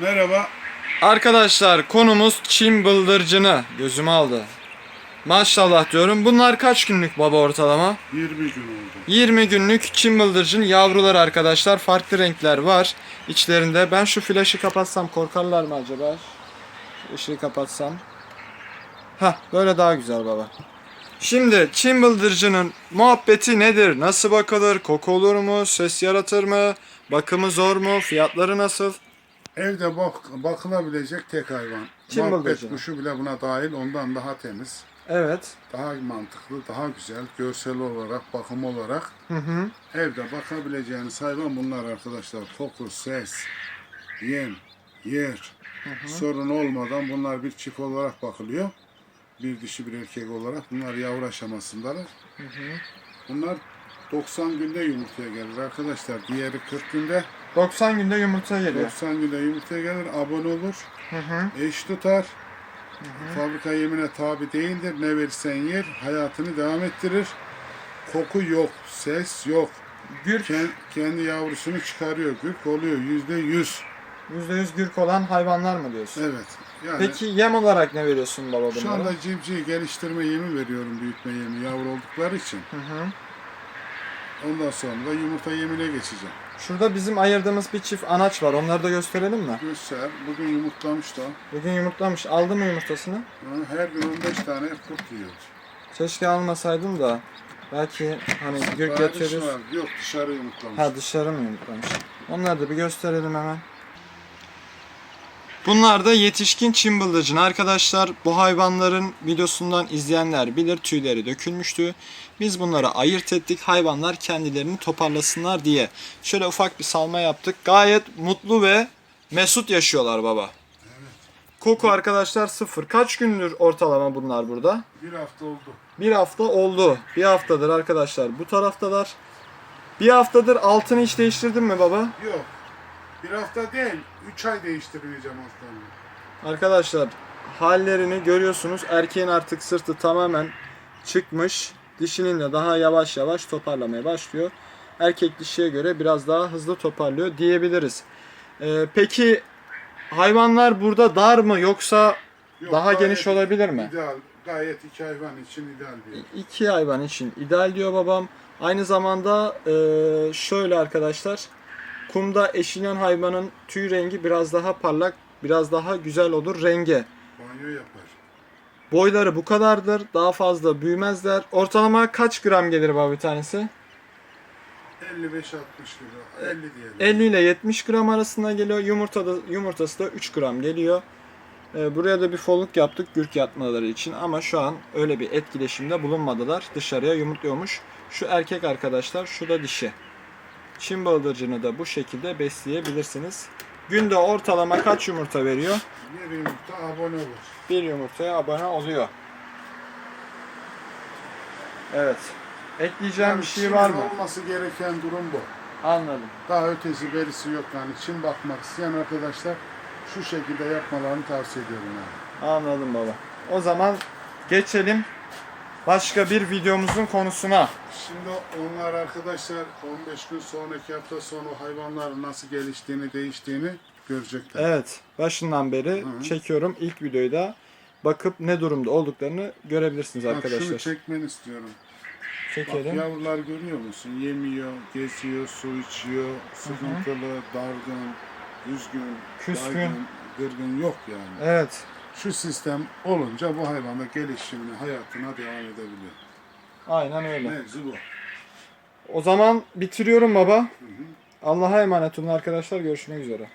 Merhaba. Arkadaşlar konumuz Çin bıldırcını. Gözümü aldı. Maşallah diyorum. Bunlar kaç günlük baba ortalama? 20 gün oldu. 20 günlük Çin bıldırcın yavruları arkadaşlar. Farklı renkler var içlerinde. Ben şu flaşı kapatsam korkarlar mı acaba? Şu ışığı kapatsam. Hah böyle daha güzel baba. Şimdi Çin bıldırcının muhabbeti nedir? Nasıl bakılır? Koku olur mu? Ses yaratır mı? Bakımı zor mu? Fiyatları nasıl? Evde bak, bakılabilecek tek hayvan. Muhabbet bıldırcını. kuşu bile buna dahil ondan daha temiz. Evet. Daha mantıklı, daha güzel, görsel olarak, bakım olarak. Hı hı. Evde bakabileceğiniz hayvan bunlar arkadaşlar. Koku, ses, yem, yer. Sorun olmadan bunlar bir çift olarak bakılıyor. Bir dişi bir erkek olarak. Bunlar yavru aşamasındalar. Bunlar 90 günde yumurtaya gelir arkadaşlar. Diğeri 40 günde. 90 günde yumurta geliyor. 90 günde yumurtaya gelir. Abone olur. Hı hı. Eş tutar. Fabrika yemine tabi değildir. Ne verirsen yer. Hayatını devam ettirir. Koku yok. Ses yok. Gürk, Kendi, kendi yavrusunu çıkarıyor. Gürk oluyor. Yüzde yüz. %100 gürk olan hayvanlar mı diyorsun? Evet. Yani Peki yem olarak ne veriyorsun baba bunlara? şu anda civciv geliştirme yemi veriyorum. Büyütme yemi. Yavru oldukları için. Hı hı. Ondan sonra da yumurta yemine geçeceğim. Şurada bizim ayırdığımız bir çift anaç var. Onları da gösterelim mi? Göster. Bugün yumurtlamış da. Bugün yumurtlamış. Aldı mı yumurtasını? Her gün 15 tane kurt yiyor. Keşke almasaydım da. Belki hani Siparişi yatıyoruz. Yok dışarı yumurtlamış. Ha dışarı mı yumurtlamış? Onları da bir gösterelim hemen. Bunlar da yetişkin Çin bıldırcın arkadaşlar. Bu hayvanların videosundan izleyenler bilir tüyleri dökülmüştü. Biz bunları ayırt ettik hayvanlar kendilerini toparlasınlar diye. Şöyle ufak bir salma yaptık. Gayet mutlu ve mesut yaşıyorlar baba. Koku arkadaşlar sıfır. Kaç gündür ortalama bunlar burada? Bir hafta oldu. Bir hafta oldu. Bir haftadır arkadaşlar bu taraftalar. Bir haftadır altını hiç değiştirdin mi baba? Yok. Bir hafta değil. Üç ay değiştirmeyeceğim hastanı. Arkadaşlar hallerini görüyorsunuz. Erkeğin artık sırtı tamamen çıkmış. Dişinin de daha yavaş yavaş toparlamaya başlıyor. Erkek dişiye göre biraz daha hızlı toparlıyor diyebiliriz. Ee, peki hayvanlar burada dar mı yoksa Yok, daha gayet geniş olabilir mi? İdeal. Gayet iki hayvan için ideal bir. İki hayvan için ideal diyor babam. Aynı zamanda e, şöyle arkadaşlar. Kumda eşinen hayvanın tüy rengi biraz daha parlak, biraz daha güzel olur renge. Banyo yapar. Boyları bu kadardır. Daha fazla büyümezler. Ortalama kaç gram gelir baba bir tanesi? 55-60 lira. 50 diyelim. 50 ile 70 gram arasında geliyor. Yumurta da, yumurtası da 3 gram geliyor. Ee, buraya da bir foluk yaptık gürk yatmaları için ama şu an öyle bir etkileşimde bulunmadılar. Dışarıya yumurtluyormuş. Şu erkek arkadaşlar, şu da dişi. Çin bıldırcını da bu şekilde besleyebilirsiniz. Günde ortalama kaç yumurta veriyor? Bir yumurta abone olur. Bir yumurtaya abone oluyor. Evet. Ekleyeceğim Yani bir şey var mı? olması gereken durum bu. Anladım. Daha ötesi berisi yok yani. Çin bakmak isteyen arkadaşlar şu şekilde yapmalarını tavsiye ediyorum yani. Anladım baba. O zaman geçelim başka bir videomuzun konusuna. Şimdi onlar arkadaşlar 15 gün sonraki hafta sonu hayvanların nasıl geliştiğini, değiştiğini görecekler. Evet, başından beri Hı. çekiyorum. İlk videoyu da bakıp ne durumda olduklarını görebilirsiniz Bak arkadaşlar. şunu çekmeni istiyorum. Bak Çekelim. yavrular görüyor musun? Yemiyor, geziyor, su içiyor, sıkıntılı, dargın, üzgün, Küskün. dargın, gırgın yok yani. Evet. Şu sistem olunca bu hayvan da gelişimine, hayatına devam edebiliyor. Aynen öyle. Mevzu bu. O zaman bitiriyorum baba. Allah'a emanet olun arkadaşlar. Görüşmek üzere.